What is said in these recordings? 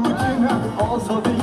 içine Alsa bir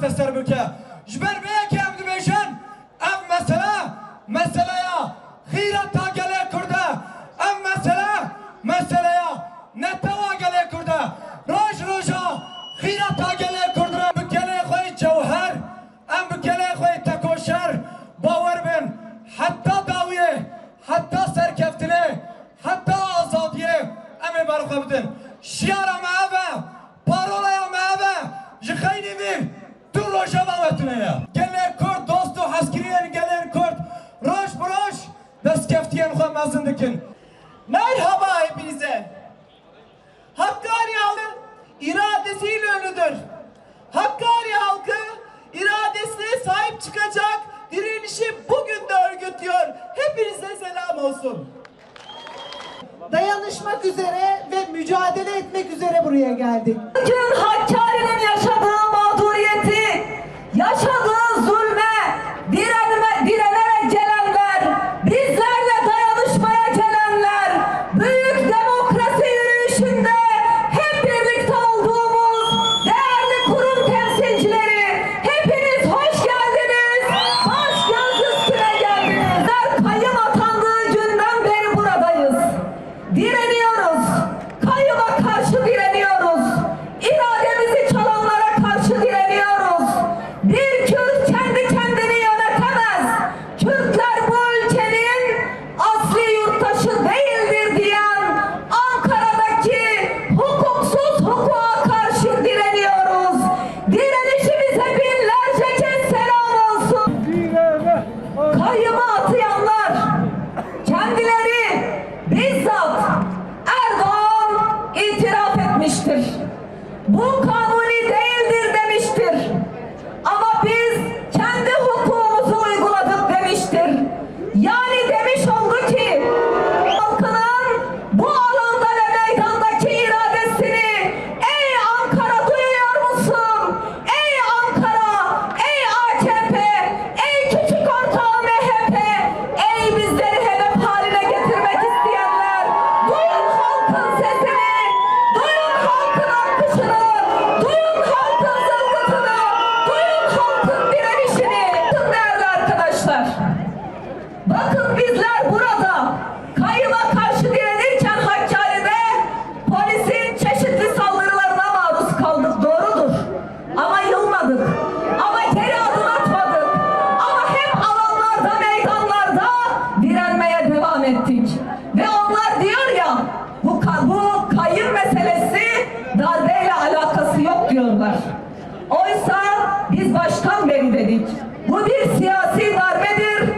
dasta serbuka. Jber be Oysa biz baştan beri dedik. Bu bir siyasi darbedir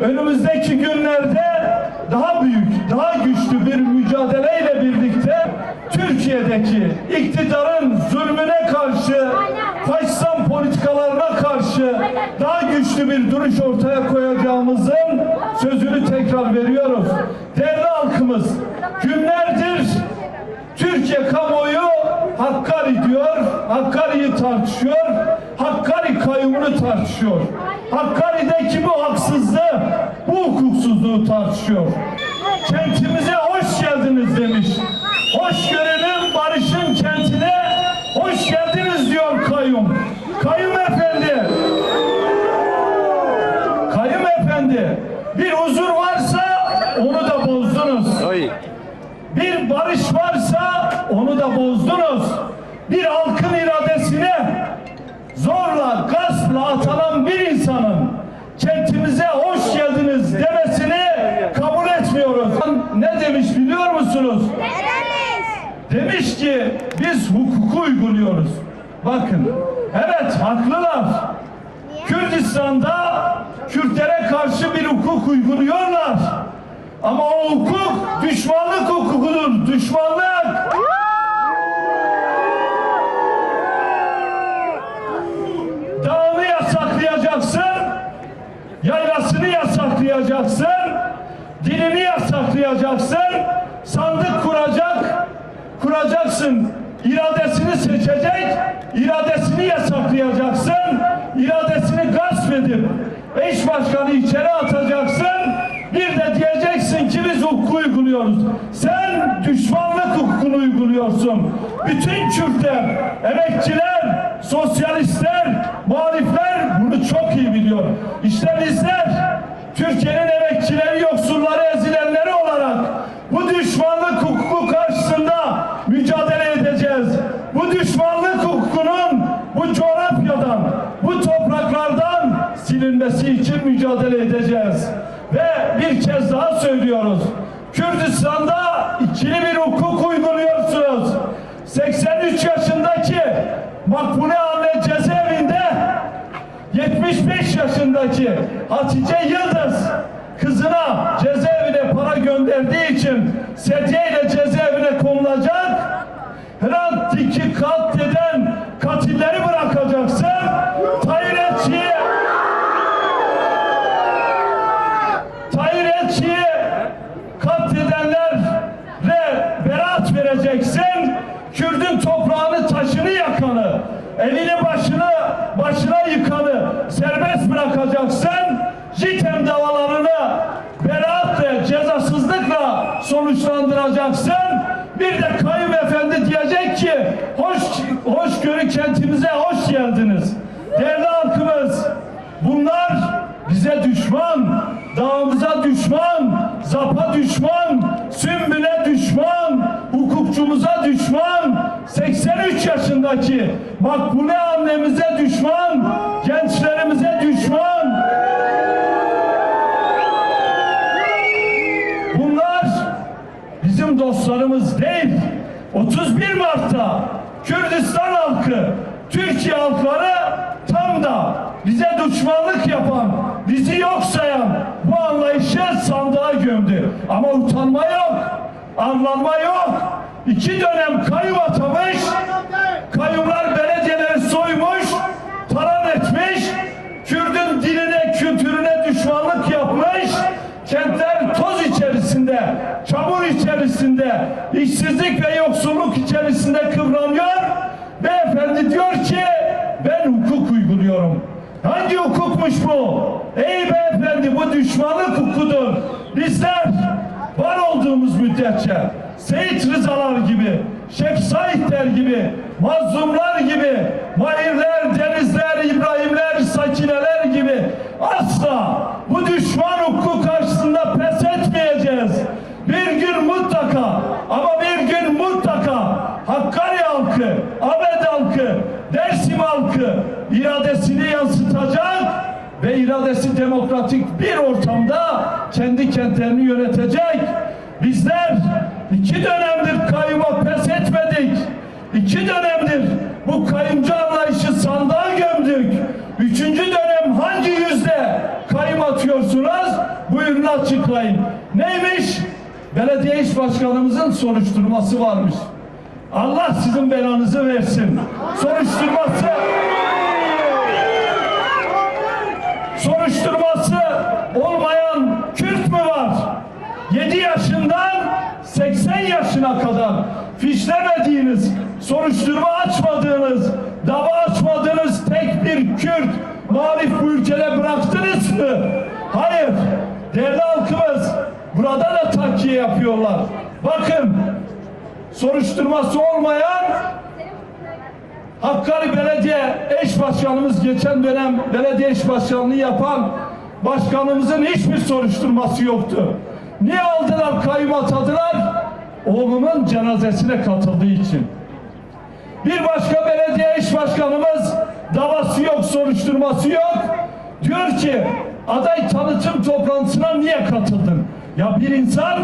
Önümüzdeki günlerde daha büyük, daha güçlü bir mücadeleyle birlikte Türkiye'deki iktidarın zulmüne karşı, faşistan politikalarına karşı daha güçlü bir duruş ortaya koyacağımızın sözünü tekrar veriyoruz. Değerli halkımız, günlerdir Türkiye kamuoyu Hakkari diyor, Hakkari'yi tartışıyor, Hakkari kayyumunu tartışıyor. Hakkari'deki bu haksızlığı, bu hukuksuzluğu tartışıyor. Kentimize hoş geldiniz demiş. Hoşgörünün, barışın kentine hoş geldiniz diyor kayyum. Kayyum efendi, kayyum efendi, bir huzur varsa onu da bozdunuz. Bir barış varsa onu da bozdunuz. Bir insanın kentimize hoş geldiniz demesini kabul etmiyoruz. Ne demiş biliyor musunuz? Demiş ki biz hukuku uyguluyoruz. Bakın, evet haklılar. Kürdistan'da Kürtlere karşı bir hukuk uyguluyorlar. Ama o hukuk düşmanlık hukukudur. Düşmanlık. Yasaklayacaksın. Dilini yasaklayacaksın. Sandık kuracak. Kuracaksın. İradesini seçecek. iradesini yasaklayacaksın. iradesini gasp edip eş başkanı içeri atacaksın. Bir de diyeceksin ki biz hukuku uyguluyoruz. Sen düşmanlık hukukunu uyguluyorsun. Bütün Kürtler, emekçiler, sosyalistler, muhalifler bunu çok iyi biliyor. İşte bizler Türkiye'nin emekçileri, yoksulları, ezilenleri olarak bu düşmanlık hukuku karşısında mücadele edeceğiz. Bu düşmanlık hukukunun bu coğrafyadan, bu topraklardan silinmesi için mücadele edeceğiz. Ve bir kez daha söylüyoruz. Kürdistan'da ikili bir hukuk uyguluyorsunuz. 83 yaşındaki Makbule Anne cezaevinde 75 yaşındaki Hatice Yıldız kızına cezaevine para gönderdiği için sedyeyle cezaevine konulacak. Hrant Dik'i katleden katilleri bırakacaksın. Elini başını, başına yıkanı serbest bırakacaksın. JITEM davalarını beraat ve cezasızlıkla sonuçlandıracaksın. Bir de kayım efendi diyecek ki hoş hoşgörü kentimize hoş geldiniz. Değerli halkımız bunlar bize düşman, dağımıza düşman, zapa düşman, sümbüle düşman, hukukçumuza düşman, 83 yaşındaki Makbule annemize düşman, gençlerimize düşman. Bunlar bizim dostlarımız değil. 30 31 Mart'ta Kürdistan halkı, Türkiye halkları tam da bize düşmanlık yapan, bizi yok sayan bu anlayışı sandığa gömdü. Ama utanma yok, arlanma yok. İki dönem kayyum atamış, kayyumlar belediyeleri soymuş, talan etmiş, Kürdün diline, kültürüne düşmanlık yapmış, kentler toz içerisinde, çamur içerisinde, işsizlik ve yoksulluk içerisinde kıvranıyor. Beyefendi diyor ki ben hukuk uyguluyorum. Hangi hukukmuş bu? Ey beyefendi bu düşmanlık hukukudur. Bizler var olduğumuz müddetçe Seyit Rızalar gibi, Şeyh Saidler gibi, mazlumlar gibi, Mahirler, Denizler, İbrahimler, Sakineler gibi asla bu düşman hukuku karşısında pes etmeyeceğiz. Bir gün mutlaka ama bir gün mutlaka Hakkari halkı, Ahmet halkı, Dersim halkı iradesini yansıtacak ve iradesi demokratik bir ortamda kendi kentlerini yönetecek. Bizler iki dönemdir kayyuma pes etmedik. İki dönemdir bu kayyumcu anlayışı sandığa gömdük. Üçüncü dönem hangi yüzde kayyum atıyorsunuz? Buyurun açıklayın. Neymiş? Belediye iş başkanımızın soruşturması varmış. Allah sizin belanızı versin. Soruşturması soruşturması olmayan Kürt mü var? 7 yaşından 80 yaşına kadar fişlemediğiniz, soruşturma açmadığınız, dava açmadığınız tek bir Kürt muhalif bu ülkede bıraktınız mı? Hayır. Değerli halkımız burada da takiye yapıyorlar. Bakın soruşturması olmayan Hakkari Belediye Eş Başkanımız geçen dönem belediye eş başkanlığı yapan başkanımızın hiçbir soruşturması yoktu. Niye aldılar kayyum atadılar? Oğlunun cenazesine katıldığı için. Bir başka belediye eş başkanımız davası yok, soruşturması yok. Diyor ki aday tanıtım toplantısına niye katıldın? Ya bir insan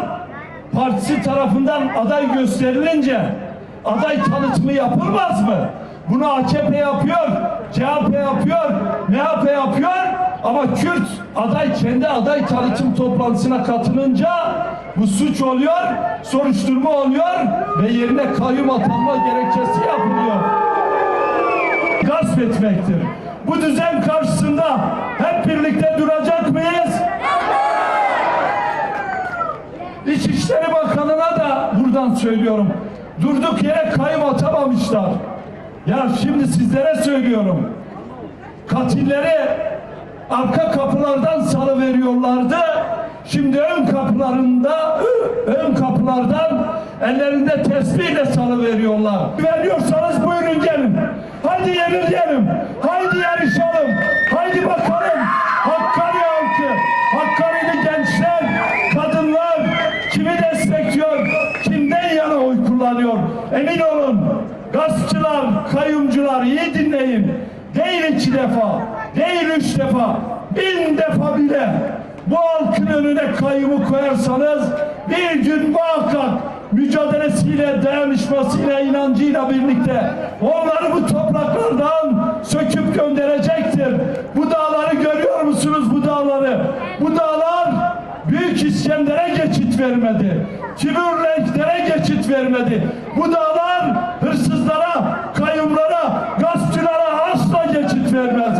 partisi tarafından aday gösterilince aday tanıtımı yapılmaz mı? Bunu AKP yapıyor, CHP yapıyor, MHP yapıyor ama Kürt aday kendi aday tanıtım toplantısına katılınca bu suç oluyor, soruşturma oluyor ve yerine kayyum atanma gerekçesi yapılıyor gasp etmektir. Bu düzen karşısında hep birlikte duracak mıyız? İçişleri Bakanı'na da buradan söylüyorum. Durduk yere kayyum atamamışlar. Ya şimdi sizlere söylüyorum. Katilleri arka kapılardan salı veriyorlardı. Şimdi ön kapılarında ön kapılardan ellerinde tesbihle salı veriyorlar. Veriyorsanız buyurun gelin. Haydi yenilgelim. Haydi yarışalım. Haydi bakalım. Hakkari halkı, Hakkari'li gençler, kadınlar kimi destekliyor, kimden yana oy kullanıyor. Emin olun gaspçılar, kayyumcular iyi dinleyin. Değil iki defa, değil üç defa, bin defa bile bu halkın önüne kayyumu koyarsanız bir gün muhakkak mücadelesiyle, dayanışmasıyla, inancıyla birlikte onları bu topraklardan söküp gönderecektir. Bu dağları görüyor musunuz bu dağları? Bu dağlar Büyük İskender'e geçit vermedi. Kibirlenklere geçit vermedi. Bu dağlar hırsızlara, kayyumlara, gaspçılara asla geçit vermez.